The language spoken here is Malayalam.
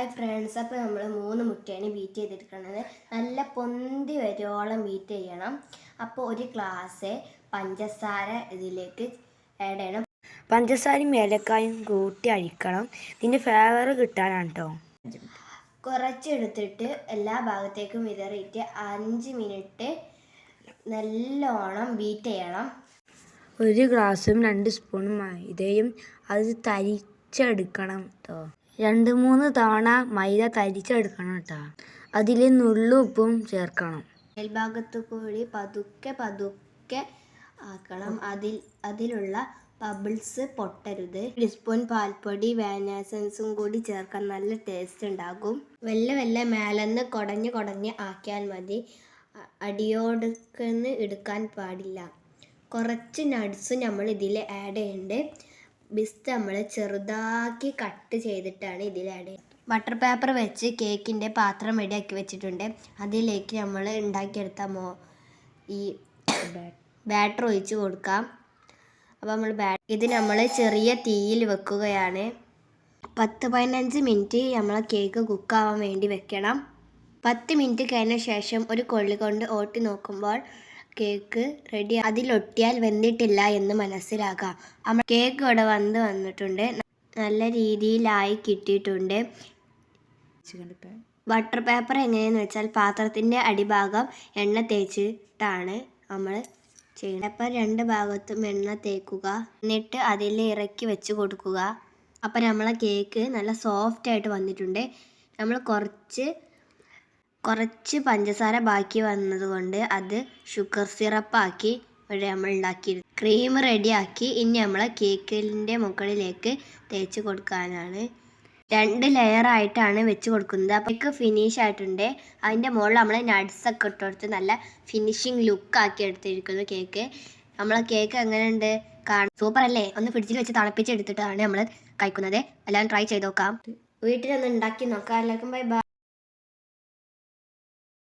ഹായ് ഫ്രണ്ട്സ് അപ്പോൾ നമ്മൾ മൂന്ന് മുട്ടയാണ് ബീറ്റ് ചെയ്തെടുക്കുന്നത് നല്ല പൊന്തി വരോളം ബീറ്റ് ചെയ്യണം. അപ്പോൾ ഒരു ഗ്ലാസ് പഞ്ചസാര ഇതിലേക്ക് ആഡ് ചെയ്യണം. പഞ്ചസാരയും ഏലക്കായും കൂട്ടി അഴിക്കണം. ഇതിന്റെ ഫ്ലേവർ കിട്ടാനാണ് കേട്ടോ കുറച്ചെടുത്തിട്ട് എല്ലാ ഭാഗത്തേക്കും വിതറിയിട്ട് അഞ്ച് മിനിറ്റ് നല്ലോണം ബീറ്റ് ചെയ്യണം. ഒരു ഗ്ലാസ്സും രണ്ട് സ്പൂണും ഇതേയും അത് തരിച്ചെടുക്കണം കേട്ടോ രണ്ട് മൂന്ന് തവണ മൈദ തരിച്ചെടുക്കണം കേട്ടോ അതിൽ നുള്ളുപ്പും ചേർക്കണം. മേൽഭാഗത്ത് കൂടി പതുക്കെ പതുക്കെ ആക്കണം. അതിൽ അതിലുള്ള ബബിൾസ് പൊട്ടരുത്. ടീസ്പൂൺ സ്പൂൺ പാൽപ്പൊടി വാനാസൻസും കൂടി ചേർക്കാൻ നല്ല ടേസ്റ്റ് ഉണ്ടാകും. വെല്ല വെല്ല മേലെന്ന് കുടഞ്ഞ് കുടഞ്ഞ് ആക്കിയാൽ മതി. അടിയോടുക്കെന്ന് എടുക്കാൻ പാടില്ല. കുറച്ച് നട്ട്സ് നമ്മൾ ഇതിൽ ആഡ് ചെയ്യുന്നുണ്ട് ബിസ്ത് നമ്മൾ ചെറുതാക്കി കട്ട് ചെയ്തിട്ടാണ് ഇതിൽ ആഡ് ബട്ടർ പേപ്പർ വെച്ച് കേക്കിന്റെ പാത്രം റെഡിയാക്കി വെച്ചിട്ടുണ്ട്. അതിലേക്ക് നമ്മൾ ഉണ്ടാക്കിയെടുത്ത മോ ഈ ബാറ്റർ ഒഴിച്ച് കൊടുക്കാം. അപ്പോൾ നമ്മൾ ബാ ഇത് നമ്മൾ ചെറിയ തീയിൽ വെക്കുകയാണ്. പത്ത് പതിനഞ്ച് മിനിറ്റ് നമ്മൾ കേക്ക് കുക്കാവാൻ വേണ്ടി വെക്കണം. പത്ത് മിനിറ്റ് കഴിഞ്ഞ ശേഷം ഒരു കൊള്ളി കൊണ്ട് ഓട്ടി നോക്കുമ്പോൾ കേക്ക് റെഡി അതിലൊട്ടിയാൽ വെന്തിട്ടില്ല എന്ന് മനസ്സിലാക്കാം. കേക്ക് ഇവിടെ വന്ന് വന്നിട്ടുണ്ട്. നല്ല രീതിയിലായി കിട്ടിയിട്ടുണ്ട്. ബട്ടർ പേപ്പർ എങ്ങനെയെന്ന് വെച്ചാൽ പാത്രത്തിന്റെ അടിഭാഗം എണ്ണ തേച്ചിട്ടാണ് നമ്മൾ ചെയ്യുന്നത്. അപ്പം രണ്ട് ഭാഗത്തും എണ്ണ തേക്കുക. എന്നിട്ട് അതിൽ ഇറക്കി വെച്ച് കൊടുക്കുക. അപ്പം നമ്മളെ കേക്ക് നല്ല സോഫ്റ്റ് ആയിട്ട് വന്നിട്ടുണ്ട്. നമ്മൾ കുറച്ച് കുറച്ച് പഞ്ചസാര ബാക്കി വന്നതുകൊണ്ട് അത് ഷുഗർ സിറപ്പാക്കി ഇവിടെ നമ്മൾ ഉണ്ടാക്കി ക്രീം റെഡിയാക്കി ഇനി നമ്മൾ കേക്കിന്റെ മുകളിലേക്ക് തേച്ച് കൊടുക്കാനാണ്. രണ്ട് ലെയർ ആയിട്ടാണ് വെച്ച് കൊടുക്കുന്നത്. അപ്പോൾ കേക്ക് ഫിനിഷ് ആയിട്ടുണ്ട്. അതിന്റെ മുകളിൽ നമ്മൾ നട്സൊക്കെ ഇട്ട് കൊടുത്ത് നല്ല ഫിനിഷിങ് ലുക്ക് ആക്കി എടുത്തിരിക്കുന്നു കേക്ക് നമ്മളെ കേക്ക് എങ്ങനെയുണ്ട്? കാണാൻ സൂപ്പർ അല്ലേ? ഒന്ന് ഫ്രിഡ്ജിൽ വെച്ച് തണുപ്പിച്ച് എടുത്തിട്ടാണ് നമ്മൾ കഴിക്കുന്നത്. എല്ലാവരും ട്രൈ ചെയ്ത് നോക്കാം. വീട്ടിലൊന്ന് ഉണ്ടാക്കി നോക്കാം. എല്ലാവർക്കും ബൈ ബൈ